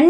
அன்பு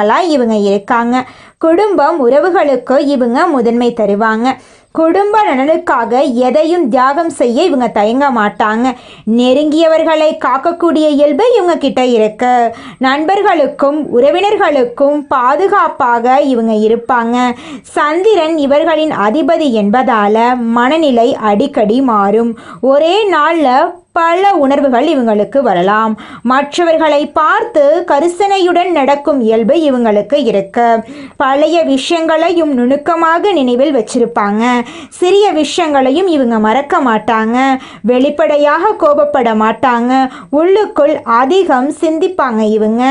மதிக்கக்கூடியவங்களா இவங்க இருக்காங்க. குடும்பம் உறவுகளுக்கு இவங்க முதன்மை தருவாங்க. குடும்ப நலனுக்காக எதையும் தியாகம் செய்ய இவங்க தயங்க மாட்டாங்க. நெருங்கியவர்களை காக்கக்கூடிய இயல்பு இவங்க கிட்ட இருக்கு. நண்பர்களுக்கும் உறவினர்களுக்கும் பாதுகாப்பாக இவங்க இருப்பாங்க. சந்திரன் இவர்களின் அதிபதி என்பதால மனநிலை அடிக்கடி மாறும். ஒரே நாளில் பல உணர்வுகள் இவங்களுக்கு வரலாம். மற்றவர்களை பார்த்து கரிசனையுடன் நடக்கும் இயல்பு இவங்களுக்கு இருக்கு. பழைய விஷயங்களையும் நுணுக்கமாக நினைவில் வச்சிருப்பாங்க. சிறிய விஷயங்களையும் இவங்க மறக்க மாட்டாங்க. வெளிப்படையாக கோபப்பட மாட்டாங்க. உள்ளுக்குள் அதிகம் சிந்திப்பாங்க இவங்க.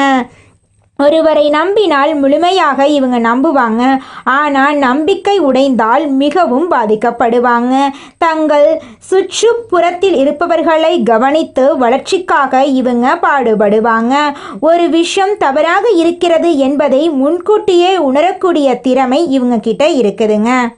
ஒருவரை நம்பினால் முழுமையாக இவங்க நம்புவாங்க. ஆனால் நம்பிக்கை உடைந்தால் மிகவும் பாதிக்கப்படுவாங்க. தங்கள் சுற்றுப்புறத்தில் இருப்பவர்களை கவனித்து வளர்ச்சிக்காக இவங்க பாடுபடுவாங்க. ஒரு விஷயம் தவறாக இருக்கிறது என்பதை முன்கூட்டியே உணரக்கூடிய திறமை இவங்க கிட்ட இருக்குதுங்க.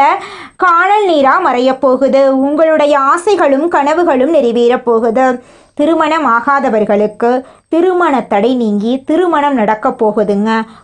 காணல் நீரா மறையப் போகுது. உங்களுடைய ஆசைகளும் கனவுகளும் நிறைவேறப் போகுது. திருமணம் ஆகாதவர்களுக்கு திருமண தடை நீங்கி திருமணம் நடக்க போகுதுங்க.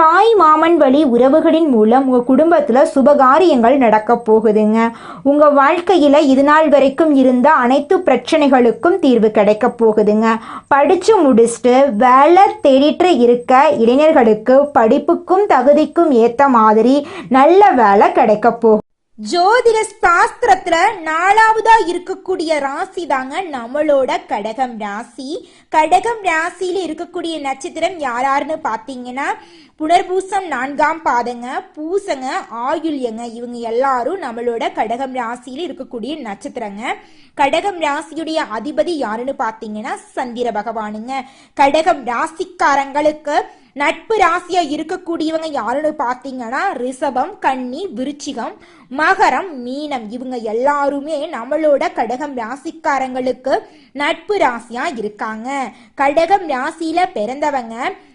தாய் மாமன் வழி உறவுகளின் மூலம் உங்கள் குடும்பத்தில் சுபகாரியங்கள் நடக்க போகுதுங்க. உங்கள் வாழ்க்கையில் இது நாள் வரைக்கும் இருந்த அனைத்து பிரச்சனைகளுக்கும் தீர்வு கிடைக்க போகுதுங்க. படித்து முடிச்சுட்டு வேலை தேடிட்டு இருக்க இளைஞர்களுக்கு படிப்புக்கும் தகுதிக்கும் ஏற்ற மாதிரி நல்ல வேலை கிடைக்க போகும் ஜோதிட சாஸ்திரத்துல நாலாவதா இருக்கக்கூடிய ராசி தாங்க நம்மளோட கடகம் ராசி. கடகம் ராசியில இருக்கக்கூடிய நட்சத்திரம் யாராருன்னு பாத்தீங்கன்னா புனர்பூசம் நான்காம் பாதங்க பூசங்க ஆயுள்யங்க. இவங்க எல்லாரும் நம்மளோட கடகம் ராசியில் இருக்கக்கூடிய நட்சத்திரங்க. கடகம் ராசியுடைய அதிபதி யாருன்னு பார்த்தீங்கன்னா சந்திர பகவானுங்க. கடகம் ராசிக்காரங்களுக்கு நட்பு ராசியா இருக்கக்கூடியவங்க யாருன்னு பார்த்தீங்கன்னா ரிஷபம் கன்னி விருச்சிகம் மகரம் மீனம். இவங்க எல்லாருமே நம்மளோட கடகம் ராசிக்காரங்களுக்கு நட்பு ராசியா இருக்காங்க. கடகம் ராசியில பிறந்தவங்க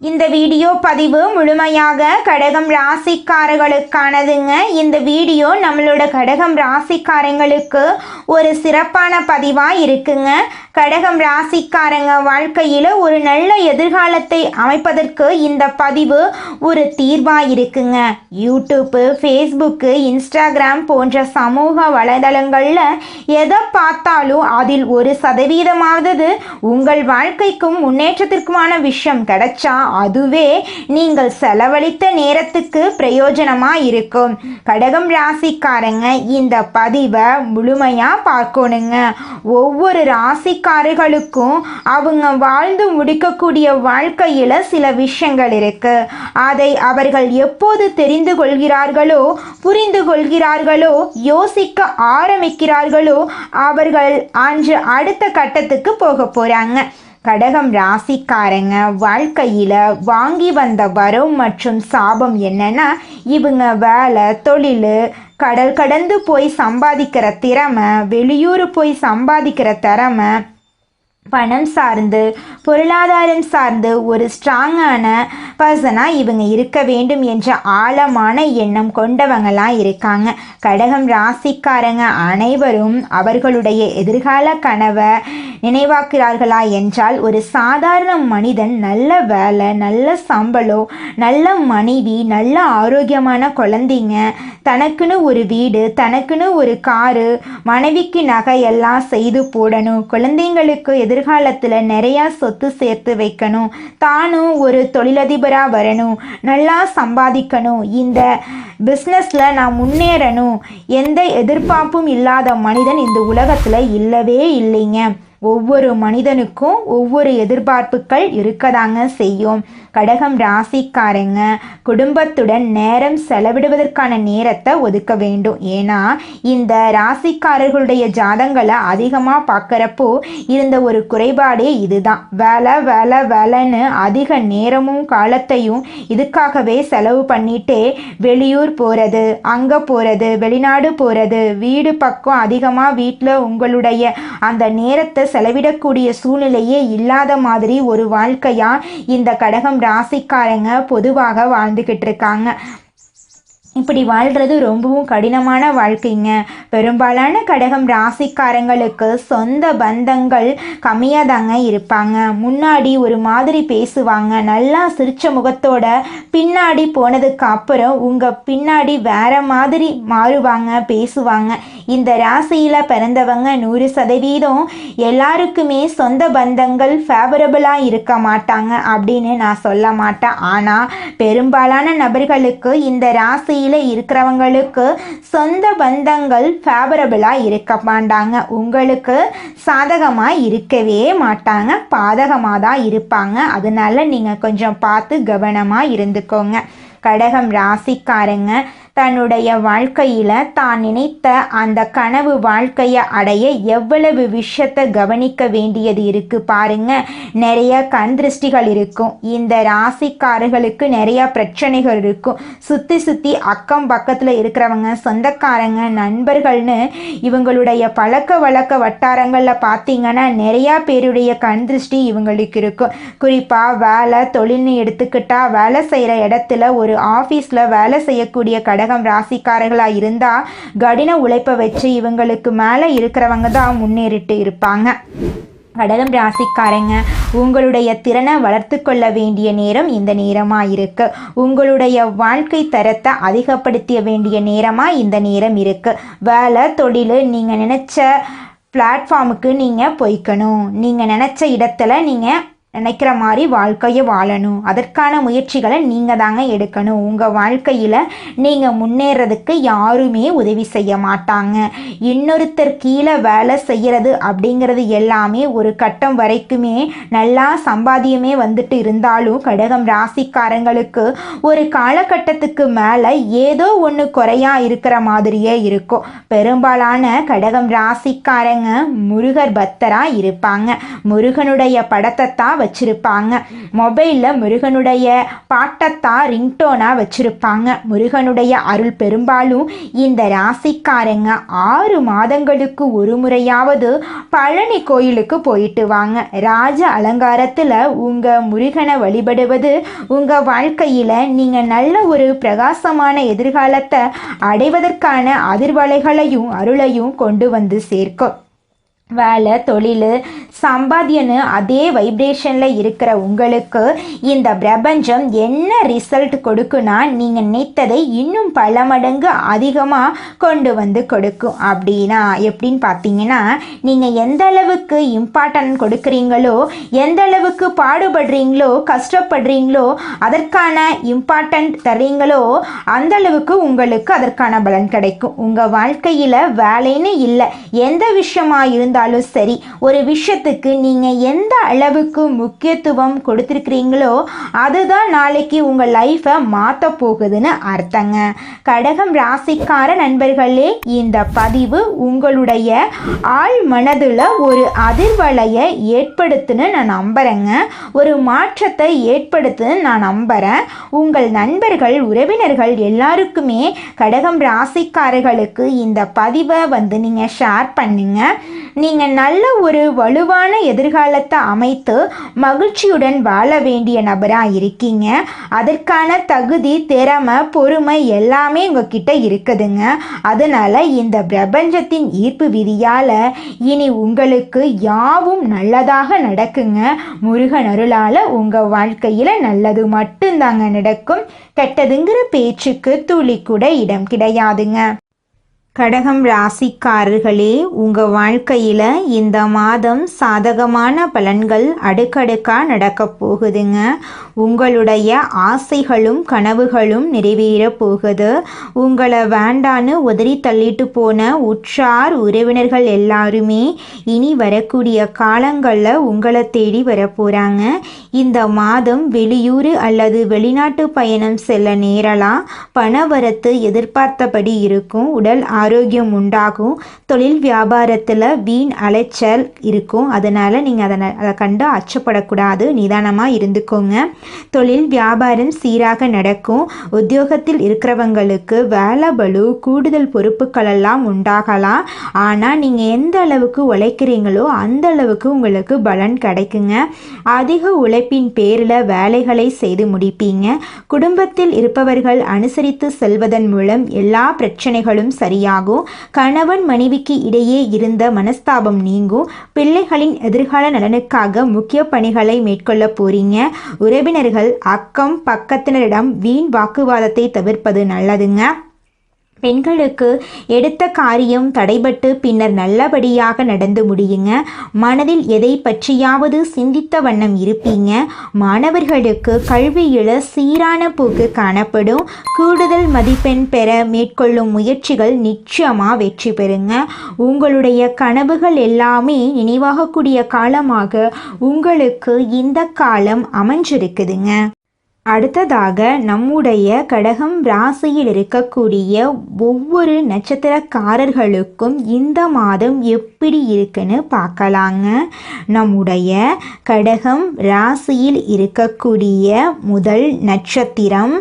இந்த வீடியோ பதிவு முழுமையாக கடகம் ராசிக்காரர்களுக்கானதுங்க. இந்த வீடியோ நம்மளோட கடகம் ராசிக்காரங்களுக்கு ஒரு சிறப்பான பதிவாக இருக்குங்க. கடகம் ராசிக்காரங்க வாழ்க்கையில் ஒரு நல்ல எதிர்காலத்தை அமைப்பதற்கு இந்த பதிவு ஒரு தீர்வாக இருக்குங்க. யூடியூப்பு ஃபேஸ்புக்கு இன்ஸ்டாகிராம் போன்ற சமூக வலைதளங்களில் எதை பார்த்தாலும் அதில் ஒரு சதவீதமாவது உங்கள் வாழ்க்கைக்கும் முன்னேற்றத்திற்குமான விஷயம் கிடைச்சா அதுவே நீங்கள் செலவழித்த நேரத்துக்கு பிரயோஜனமாக இருக்கும் கடகம் ராசிக்காரங்க இந்த பதிவை முழுமையாக பார்க்கணுங்க. ஒவ்வொரு ராசிக்காரர்களுக்கும் அவங்க வாழ்ந்து முடிக்கக்கூடிய வாழ்க்கையில் சில விஷயங்கள் இருக்கு. அதை அவர்கள் எப்போது தெரிந்து கொள்கிறார்களோ புரிந்து கொள்கிறார்களோ யோசிக்க ஆரம்பிக்கிறார்களோ அவர்கள் அன்று அடுத்த கட்டத்துக்கு போக போகிறாங்க கடகம் ராசிக்காரங்க வாழ்க்கையில் வாங்கி வந்த வரம் மற்றும் சாபம் என்னன்னா இவங்க வேலை தொழில் கடல் கடந்து போய் சம்பாதிக்கிற திறமை வெளியூர் போய் சம்பாதிக்கிற திறமை பணம் சார்ந்து பொருளாதாரம் சார்ந்து ஒரு ஸ்ட்ராங்கான பர்சனாக இவங்க இருக்க வேண்டும் என்ற ஆழமான எண்ணம் கொண்டவங்களாக இருக்காங்க. கடகம் ராசிக்காரங்க அனைவரும் அவர்களுடைய எதிர்கால கனவை நினைவாக்கிறார்களா என்றால் ஒரு சாதாரண மனிதன் நல்ல வேலை நல்ல சம்பளம் நல்ல மனைவி நல்ல ஆரோக்கியமான குழந்தைங்க தனக்குன்னு ஒரு வீடு தனக்குன்னு ஒரு காரு மனைவிக்கு நகை எல்லாம் செய்து போடணும் குழந்தைங்களுக்கு எதிர்காலத்தில் நிறையா சொத்து சேர்த்து வைக்கணும். தானும் ஒரு தொழிலதிபராக வரணும். நல்லா சம்பாதிக்கணும். இந்த பிஸ்னஸில் நான் முன்னேறணும். எந்த எதிர்பார்ப்பும் இல்லாத மனிதன் இந்த உலகத்தில் இல்லவே இல்லைங்க. ஒவ்வொரு மனிதனுக்கும் ஒவ்வொரு எதிர்பார்ப்புகள் இருக்கதாங்க செய்யும். கடகம் ராசிக்காரங்க குடும்பத்துடன் நேரம் செலவிடுவதற்கான நேரத்தை ஒதுக்க வேண்டும். ஏன்னா இந்த ராசிக்காரர்களுடைய ஜாதங்களை அதிகமாக பார்க்குறப்போ இருந்த ஒரு குறைபாடே இதுதான். வேலை வேலை வேலைன்னு அதிக நேரமும் காலத்தையும் இதுக்காகவே செலவு பண்ணிட்டே வெளியூர் போகிறது அங்கே போகிறது வெளிநாடு போகிறது வீடு பக்கம் அதிகமாக வீட்டில் உங்களுடைய அந்த நேரத்தை செலவிடக்கூடிய சூழ்நிலையே இல்லாத மாதிரி ஒரு வாழ்க்கையாக இந்த கடகம் ராசிக்காரங்க பொதுவாக வாழ்ந்துக்கிட்டு இருக்காங்க. இப்படி வாழ்கிறது ரொம்பவும் கடினமான வாழ்க்கைங்க. பெரும்பாலான கடகம் ராசிக்காரங்களுக்கு சொந்த பந்தங்கள் கம்மியாக தாங்க இருப்பாங்க. முன்னாடி ஒரு மாதிரி பேசுவாங்க. நல்லா சிரிச்ச முகத்தோட பின்னாடி போனதுக்கு அப்புறம் உங்கள் பின்னாடி வேற மாதிரி மாறுவாங்க பேசுவாங்க. இந்த ராசியில் பிறந்தவங்க நூறு சதவீதம் எல்லாருக்குமே சொந்த பந்தங்கள் ஃபேவரபுளாக இருக்க மாட்டாங்க அப்படின்னு நான் சொல்ல மாட்டேன். ஆனால் பெரும்பாலான நபர்களுக்கு இந்த ராசியில் ராசியில் இருக்கிறவங்களுக்கு சொந்த பந்தங்கள் ஃபேவரபிளாக இருக்க மாட்டாங்க. உங்களுக்கு சாதகமாக இருக்கவே மாட்டாங்க. பாதகமாக தான் இருப்பாங்க. அதனால நீங்கள் கொஞ்சம் பார்த்து கவனமாக இருந்துக்கோங்க. கடகம் ராசிக்காரங்க தன்னுடைய வாழ்க்கையில் தான் நினைத்த அந்த கனவு வாழ்க்கையை அடைய எவ்வளவு விஷயத்தை கவனிக்க வேண்டியது இருக்கு பாருங்க. நிறைய கண் திருஷ்டிகள் இருக்கும். இந்த ராசிக்காரர்களுக்கு நிறைய பிரச்சனைகள் இருக்கும். சுற்றி சுற்றி அக்கம் பக்கத்தில் இருக்கிறவங்க சொந்தக்காரங்க நண்பர்கள்னு இவங்களுடைய பழக்க வழக்க வட்டாரங்களில் பார்த்தீங்கன்னா நிறையா பேருடைய கண் திருஷ்டி இவங்களுக்கு இருக்கும். குறிப்பாக வேலை தொழில்னு எடுத்துக்கிட்டா வேலை செய்கிற இடத்துல ஒரு ஆஃபீஸில் வேலை செய்யக்கூடிய கடை கடகம் ராசிக்காரர்களாக இருந்தால் கடின உழைப்பை வச்சு இவங்களுக்கு மேலே இருக்கிறவங்க தான் முன்னேறிட்டு இருப்பாங்க. கடகம் ராசிக்காரங்க உங்களுடைய திறனை வளர்த்து கொள்ள வேண்டிய நேரம் இந்த நேரமாக இருக்கு. உங்களுடைய வாழ்க்கை தரத்தை அதிகப்படுத்த வேண்டிய நேரமாக இந்த நேரம் இருக்கு. வேலை தொழில் நீங்கள் நினச்ச பிளாட்ஃபார்முக்கு நீங்கள் போய்க்கணும். நீங்கள் நினச்ச இடத்துல நீங்கள் நினைக்கிற மாதிரி வாழ்க்கையை வாழணும். அதற்கான முயற்சிகளை நீங்கள் தாங்க எடுக்கணும். உங்கள் வாழ்க்கையில் நீங்கள் முன்னேறதுக்கு யாருமே உதவி செய்ய மாட்டாங்க. இன்னொருத்தர் கீழே வேலை செய்கிறது அப்படிங்கிறது எல்லாமே ஒரு கட்டம் வரைக்குமே நல்லா சம்பாதியமே வந்துட்டு இருந்தாலும் கடகம் ராசிக்காரங்களுக்கு ஒரு காலகட்டத்துக்கு மேலே ஏதோ ஒன்று குறையா இருக்கிற மாதிரியே இருக்கும். பெரும்பாலான கடகம் ராசிக்காரங்க முருகர் பக்தராக இருப்பாங்க. முருகனுடைய படத்தை தான் வச்சுருப்பாங்க. மொபைலில் முருகனுடைய பாட்டத்தான் ரிங்டோனாக வச்சுருப்பாங்க. முருகனுடைய அருள் பெரும்பாலும் இந்த ராசிக்காரங்க ஆறு மாதங்களுக்கு ஒரு முறையாவது பழனி கோயிலுக்கு போயிட்டு வாங்க. ராஜ அலங்காரத்தில் உங்கள் முருகனை வழிபடுவது உங்கள் வாழ்க்கையில் நீங்கள் நல்ல ஒரு பிரகாசமான எதிர்காலத்தை அடைவதற்கான அதிர்வலைகளையும் அருளையும் கொண்டு வந்து சேர்க்கும். வேலை தொழில் சம்பாத்தியன்னு அதே வைப்ரேஷனில் இருக்கிற உங்களுக்கு இந்த பிரபஞ்சம் என்ன ரிசல்ட் கொடுக்குன்னா நீங்கள் நினைத்ததை இன்னும் பல மடங்கு அதிகமாக கொண்டு வந்து கொடுக்கும். அப்படின்னா எப்படின்னு பார்த்தீங்கன்னா நீங்கள் எந்த அளவுக்கு இம்பார்ட்டன்ட் கொடுக்குறீங்களோ எந்த அளவுக்கு பாடுபடுறீங்களோ கஷ்டப்படுறீங்களோ அதற்கான இம்பார்ட்டன்ட் தரீங்களோ அந்த அளவுக்கு உங்களுக்கு அதற்கான பலன் கிடைக்கும். உங்கள் வாழ்க்கையில் வேலைன்னு இல்லை. எந்த விஷயமா இருந்தாலும் சரி ஒரு விஷயத்துக்கு நீங்கள் எந்த அளவுக்கு முக்கியத்துவம் கொடுத்துருக்கிறீங்களோ அதுதான் நாளைக்கு உங்கள் லைஃப்பை மாற்ற போகுதுன்னு அர்த்தங்க. கடகம் ராசிக்கார நண்பர்களே இந்த பதிவு உங்களுடைய ஆழ் மனதில் ஒரு அதிர்வலையை ஏற்படுத்துன்னு நான் நம்புகிறேங்க ஒரு மாற்றத்தை ஏற்படுத்துன்னு நான் நம்புகிறேன் உங்கள் நண்பர்கள் உறவினர்கள் எல்லாருக்குமே கடகம் ராசிக்காரர்களுக்கு இந்த பதிவை வந்து நீங்கள் ஷேர் பண்ணுங்கள் நீங்கள் நல்ல ஒரு வலுவான எதிர்காலத்தை அமைத்து மகிழ்ச்சியுடன் வாழ வேண்டிய நபராக இருக்கீங்க. அதற்கான தகுதி திறமை பொறுமை எல்லாமே உங்ககிட்ட இருக்குதுங்க. அதனால் இந்த பிரபஞ்சத்தின் ஈர்ப்பு விதியால் இனி உங்களுக்கு யாவும் நல்லதாக நடக்குங்க. முருகன் அருளால் உங்கள் வாழ்க்கையில் நல்லது மட்டும்தாங்க நடக்கும். கெட்டதுங்கிற பேச்சுக்கு துளி கூட இடம் கிடையாதுங்க. கடகம் ராசிக்காரர்களே உங்கள் வாழ்க்கையில் இந்த மாதம் சாதகமான பலன்கள் அடுக்கடுக்காக நடக்கப் போகுதுங்க. உங்களுடைய ஆசைகளும் கனவுகளும் நிறைவேற போகுது. உங்களை வேண்டான்னு உதறி தள்ளிட்டு போன உற்றார் உறவினர்கள் எல்லாருமே இனி வரக்கூடிய காலங்களில் உங்களை தேடி வரப்போகிறாங்க இந்த மாதம் வெளியூர் அல்லது வெளிநாட்டு பயணம் செல்ல நேரலாம். பணவரத்து எதிர்பார்த்தபடி இருக்கும். உடல் ஆரோக்கியம் உண்டாகும் தொழில் வியாபாரத்தில் வீண் அலைச்சல் இருக்கும். அதனால் நீங்கள் அதை அதை கண்டு அச்சப்படக்கூடாது. நிதானமாக இருந்துக்கோங்க. தொழில் வியாபாரம் சீராக நடக்கும். உத்தியோகத்தில் இருக்கிறவங்களுக்கு வேலை பலு கூடுதல் பொறுப்புகள் எல்லாம் உண்டாகலாம். ஆனால் நீங்கள் எந்த அளவுக்கு உழைக்கிறீங்களோ அந்த அளவுக்கு உங்களுக்கு பலன் கிடைக்குங்க. அதிக உழைப்பின் பேரில் வேலைகளை செய்து முடிப்பீங்க. குடும்பத்தில் இருப்பவர்கள் அனுசரித்து செல்வதன் மூலம் எல்லா பிரச்சனைகளும் சரியாக ஆகும் கணவன் மனைவிக்கு இடையே இருந்த மனஸ்தாபம் நீங்கும் பிள்ளைகளின் எதிர்கால நலனுக்காக முக்கிய பணிகளை மேற்கொள்ள போறீங்க. உறவினர்கள் அக்கம் பக்கத்தினரிடம் வீண் வாக்குவாதத்தை தவிர்ப்பது நல்லதுங்க. பெண்களுக்கு எடுத்த காரியம் தடைபட்டு பின்னர் நல்லபடியாக நடந்து முடியுங்க. மனதில் எதை பற்றியாவது சிந்தித்த வண்ணம் இருப்பீங்க. மாணவர்களுக்கு கல்வியில் சீரான போக்கு காணப்படும். கூடுதல் மதிப்பெண் பெற மேற்கொள்ளும் முயற்சிகள் நிச்சயமாக வெற்றி பெறுங்க. உங்களுடைய கனவுகள் எல்லாமே நினைவாகக்கூடிய காலமாக உங்களுக்கு இந்த காலம் அமைஞ்சிருக்குதுங்க. அடுத்ததாக நம்முடைய கடகம் ராசியில் இருக்கக்கூடிய ஒவ்வொரு நட்சத்திரக்காரர்களுக்கும் இந்த மாதம் எப்படி இருக்குன்னு பார்க்கலாங்க. நம்முடைய கடகம் ராசியில் இருக்கக்கூடிய முதல் நட்சத்திரம்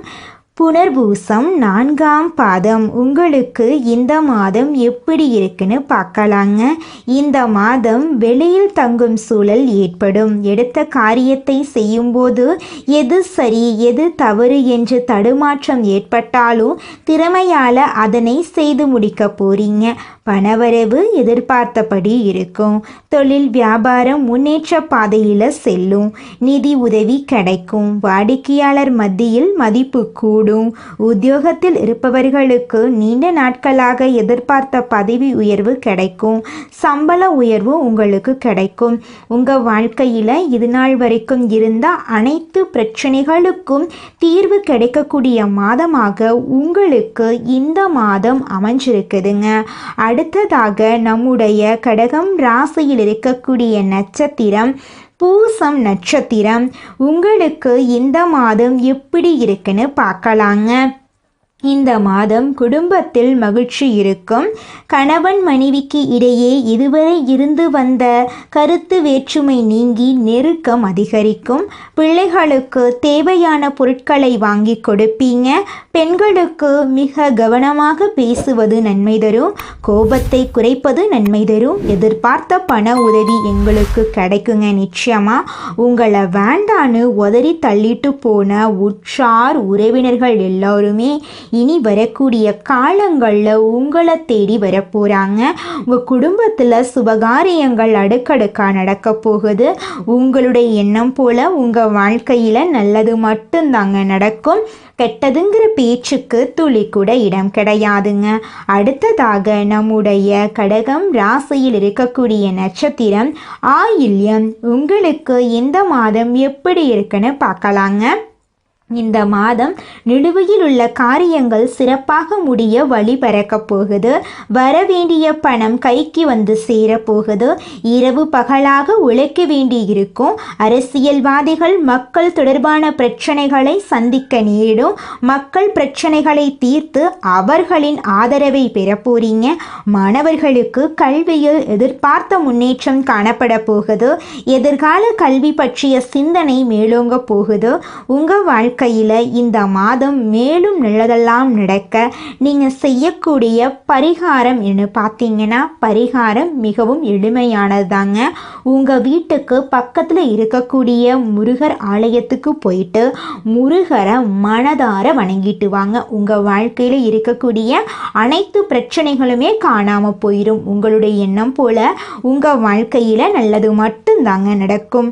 புனர்பூசம் நான்காம் பாதம். உங்களுக்கு இந்த மாதம் எப்படி இருக்குன்னு பார்க்கலாங்க. இந்த மாதம் வெளியில் தங்கும் சூழல் ஏற்படும். எடுத்த காரியத்தை செய்யும்போது எது சரி எது தவறு என்று தடுமாற்றம் ஏற்பட்டாலும் திறமையால் அதனை செய்து முடிக்க போறீங்க. பணவரவு எதிர்பார்த்தபடி இருக்கும். தொழில் வியாபாரம் முன்னேற்ற பாதையில் செல்லும். நிதி உதவி கிடைக்கும். வாடிக்கையாளர் மத்தியில் மதிப்பு கூடும். உத்தியோகத்தில் இருப்பவர்களுக்கு நீண்ட நாட்களாக எதிர்பார்த்த பதவி உயர்வு கிடைக்கும். சம்பள உயர்வு உங்களுக்கு கிடைக்கும். உங்கள் வாழ்க்கையில் இது நாள் வரைக்கும் இருந்த அனைத்து பிரச்சனைகளுக்கும் தீர்வு கிடைக்கக்கூடிய மாதமாக உங்களுக்கு இந்த மாதம் அமைஞ்சிருக்குதுங்க. அடுத்ததாக நம்முடைய கடகம் ராசியில் இருக்கக்கூடிய நட்சத்திரம் பூசம் நட்சத்திரம். உங்களுக்கு இந்த மாதம் எப்படி இருக்குன்னு பார்க்கலாங்க. இந்த மாதம் குடும்பத்தில் மகிழ்ச்சி இருக்கும். கணவன் மனைவிக்கு இடையே இதுவரை இருந்து வந்த கருத்து வேற்றுமை நீங்கி நெருக்கம் அதிகரிக்கும். பிள்ளைகளுக்கு தேவையான பொருட்களை வாங்கி கொடுப்பீங்க. பெண்களுக்கு மிக கவனமாக பேசுவது நன்மை தரும். கோபத்தை குறைப்பது நன்மை தரும். எதிர்பார்த்த பண உதவி எங்களுக்கு கிடைக்குங்க நிச்சயமா. உங்களை வேண்டான்னு உதறி தள்ளிட்டு போன உற்றார் உறவினர்கள் எல்லாருமே இனி வரக்கூடிய காலங்களில் உங்களை தேடி வரப்போகிறாங்க உங்கள் குடும்பத்தில் சுபகாரியங்கள் அடுக்கடுக்காக நடக்க போகுது. உங்களுடைய எண்ணம் போல் உங்கள் வாழ்க்கையில் நல்லது மட்டும்தாங்க நடக்கும். கெட்டதுங்கிற பேச்சுக்கு துளி கூட இடம் கிடையாதுங்க. அடுத்ததாக நம்முடைய கடகம் ராசியில் இருக்கக்கூடிய நட்சத்திரம் ஆயில்யம் உங்களுக்கு இந்த மாதம் எப்படி இருக்குன்னு பார்க்கலாங்க. இந்த மாதம் நிலுவையில் உள்ள காரியங்கள் சிறப்பாக முடிய வழி பறக்கப் போகுது. வரவேண்டிய பணம் கைக்கு வந்து சேரப்போகுது. இரவு பகலாக உழைக்க வேண்டி இருக்கும் அரசியல்வாதிகள் மக்கள் தொடர்பான பிரச்சனைகளை சந்திக்க நேரிடும் மக்கள் பிரச்சனைகளை தீர்த்து அவர்களின் ஆதரவை பெறப்போறீங்க மாணவர்களுக்கு கல்வியில் எதிர்பார்த்த முன்னேற்றம் காணப்பட போகுது. எதிர்கால கல்வி பற்றிய சிந்தனை மேலோங்க போகுது. உங்கள் வாழ்க்கை வாழ்க்கையில் இந்த மாதம் மேலும் நல்லதெல்லாம் நடக்க நீங்கள் செய்யக்கூடிய பரிகாரம் என்ன பார்த்தீங்கன்னா பரிகாரம் மிகவும் எளிமையானது தாங்க உங்கள் வீட்டுக்கு பக்கத்தில் இருக்கக்கூடிய முருகர் ஆலயத்துக்கு போயிட்டு முருகரை மனதார வணங்கிட்டு வாங்க. உங்கள் வாழ்க்கையில் இருக்கக்கூடிய அனைத்து பிரச்சனைகளுமே காணாமல் போயிடும் உங்களுடைய எண்ணம் போல உங்கள் வாழ்க்கையில் நல்லது மட்டும்தாங்க நடக்கும்.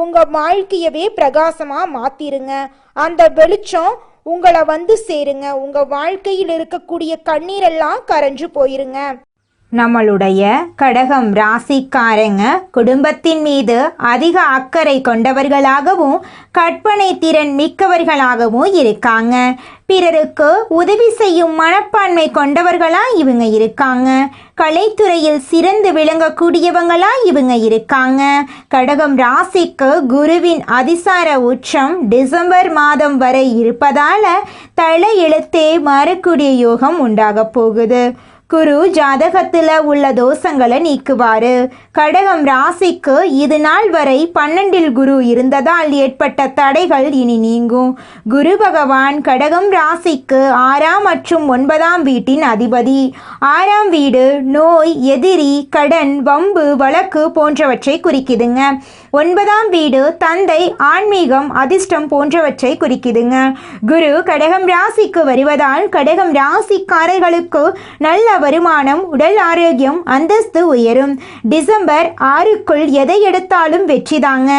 உங்க வாழ்க்கையவே பிரகாசமா மாத்திருங்க. அந்த வெளிச்சம் உங்களை வந்து சேருங்க. உங்க வாழ்க்கையில் இருக்கக்கூடிய கண்ணீரெல்லாம் கரைஞ்சு போயிருங்க. நம்மளுடைய கடகம் ராசிக்காரங்க குடும்பத்தின் மீது அதிக அக்கறை கொண்டவர்களாகவும் கற்பனை திறன் மிக்கவர்களாகவும் இருக்காங்க. பிறருக்கு உதவி செய்யும் மனப்பான்மை கொண்டவர்களா இவங்க இருக்காங்க. கலைத்துறையில் சிறந்து விளங்கக்கூடியவங்களா இவங்க இருக்காங்க. கடகம் ராசிக்கு குருவின் அதிசார உச்சம் டிசம்பர் மாதம் வரை இருப்பதால தலையெழுத்தே மாறக்கூடிய யோகம் உண்டாக போகுது. குரு ஜாதகத்தில் உள்ள தோஷங்களை நீக்குவாரு. கடகம் ராசிக்கு இது நாள் வரை பன்னெண்டில் குரு இருந்ததால் ஏற்பட்ட தடைகள் இனி நீங்கும். குரு பகவான் கடகம் ராசிக்கு ஆறாம் மற்றும் ஒன்பதாம் வீட்டின் அதிபதி. ஆறாம் வீடு நோய் எதிரி கடன் வம்பு வழக்கு போன்றவற்றை குறிக்குதுங்க. ஒன்பதாம் வீடு தந்தை ஆன்மீகம் அதிர்ஷ்டம் போன்றவற்றை குறிக்குதுங்க. குரு கடகம் ராசிக்கு வருவதால் கடகம் ராசிக்காரர்களுக்கு நல்ல வருமானம் உடல் ஆரோக்கியம் அந்தஸ்து உயரும். டிசம்பர் ஆறுக்குள் எதை எடுத்தாலும் வெற்றிதாங்க.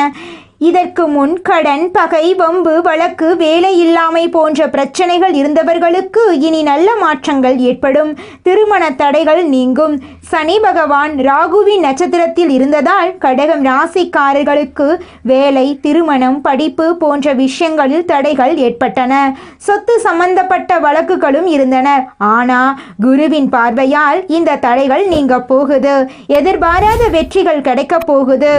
இதற்கு முன் கடன் பகை வம்பு வழக்கு வேலை இல்லாமை போன்ற பிரச்சனைகள் இருந்தவர்களுக்கு இனி நல்ல மாற்றங்கள் ஏற்படும். திருமண தடைகள் நீங்கும். சனி பகவான் ராகுவின் நட்சத்திரத்தில் இருந்ததால் கடகம் ராசிக்காரர்களுக்கு வேலை திருமணம் படிப்பு போன்ற விஷயங்களில் தடைகள் ஏற்பட்டன. சொத்து சம்பந்தப்பட்ட வழக்குகளும் இருந்தன. ஆனா குருவின் பார்வையால் இந்த தடைகள் நீங்க போகுது. எதிர்பாராத வெற்றிகள் கிடைக்க போகுது.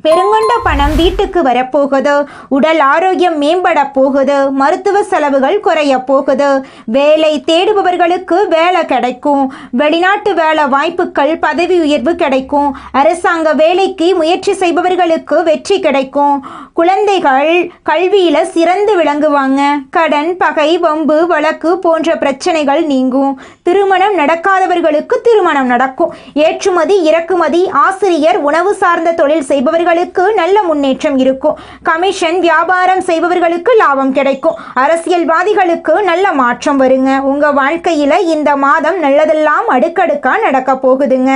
பெருங்கொண்ட பணம் வீட்டுக்கு வரப்போகுது. உடல் ஆரோக்கியம் மேம்பட போகுது. மருத்துவ செலவுகள் குறைய போகுது. வேலை தேடுபவர்களுக்கு வேலை கிடைக்கும். வெளிநாட்டு வேலை வாய்ப்புகள் பதவி உயர்வு கிடைக்கும். அரசாங்க வேலைக்கு முயற்சி செய்பவர்களுக்கு வெற்றி கிடைக்கும். குழந்தைகள் கல்வியில சிறந்து விளங்குவாங்க. கடன் பகை வம்பு வழக்கு போன்ற பிரச்சனைகள் நீங்கும். திருமணம் நடக்காதவர்களுக்கு திருமணம் நடக்கும். ஏற்றுமதி இறக்குமதி ஆசிரியர் உணவு சார்ந்த தொழில் செய்பவர்கள் செய்பவர்களுக்கு நல்ல முன்னேற்றம் இருக்கும். கமிஷன் வியாபாரம் செய்பவர்களுக்கு லாபம் கிடைக்கும். அரசியல்வாதிகளுக்கு நல்ல மாற்றம் வருங்க. உங்க வாழ்க்கையில இந்த மாதம் நல்லதெல்லாம் அடுக்கடுக்கா நடக்க போகுதுங்க.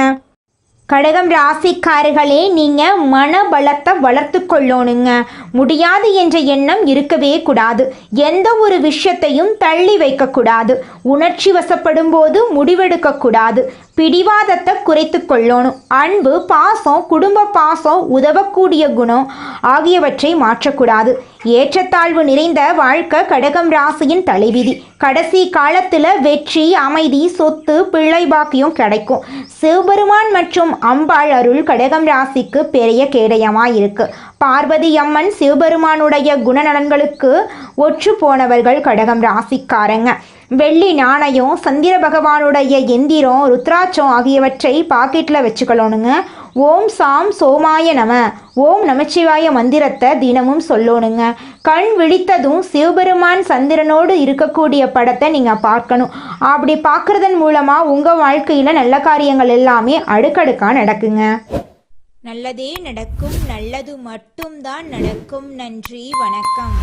கடகம் ராசிக்காரர்களே நீங்கள் மனபலத்தை வளர்த்து கொள்ளணுங்க. முடியாது என்ற எண்ணம் இருக்கவே கூடாது. எந்த ஒரு விஷயத்தையும் தள்ளி வைக்கக்கூடாது உணர்ச்சி வசப்படும் போது முடிவெடுக்கக்கூடாது பிடிவாதத்தை குறைத்து கொள்ளணும். அன்பு பாசம் குடும்ப பாசம் உதவக்கூடிய குணம் ஆகியவற்றை மாற்றக்கூடாது. ஏற்றத்தாழ்வு நிறைந்த வாழ்க்கை கடகம் ராசியின் தலைவிதி. கடைசி காலத்தில் வெற்றி அமைதி சொத்து பிள்ளை பாக்கியம் கிடைக்கும். சிவபெருமான் மற்றும் அம்பாள் அருள் கடகம் ராசிக்கு பெரிய கேடயமாக இருக்கு. பார்வதி அம்மன் சிவபெருமானுடைய குணநலன்களுக்கு ஒற்று போனவர்கள் கடகம் ராசிக்காரங்க. வெள்ளி நாணயம் சந்திர பகவானுடைய எந்திரம் ருத்ராட்சம் ஆகியவற்றை பாக்கெட்டில் வச்சுக்கலோனுங்க. ஓம் சாம் சோமாய நம. ஓம் நமச்சிவாய மந்திரத்தை தினமும் சொல்லணுங்க கண் விழித்ததும் சிவபெருமான் சந்திரனோடு இருக்கக்கூடிய படத்தை நீங்கள் பார்க்கணும். அப்படி பார்க்குறதன் மூலமாக உங்கள் வாழ்க்கையில் நல்ல காரியங்கள் எல்லாமே அடுக்கடுக்காக நடக்குங்க. நல்லதே நடக்கும் நல்லது மட்டும்தான் நடக்கும். நன்றி வணக்கம்.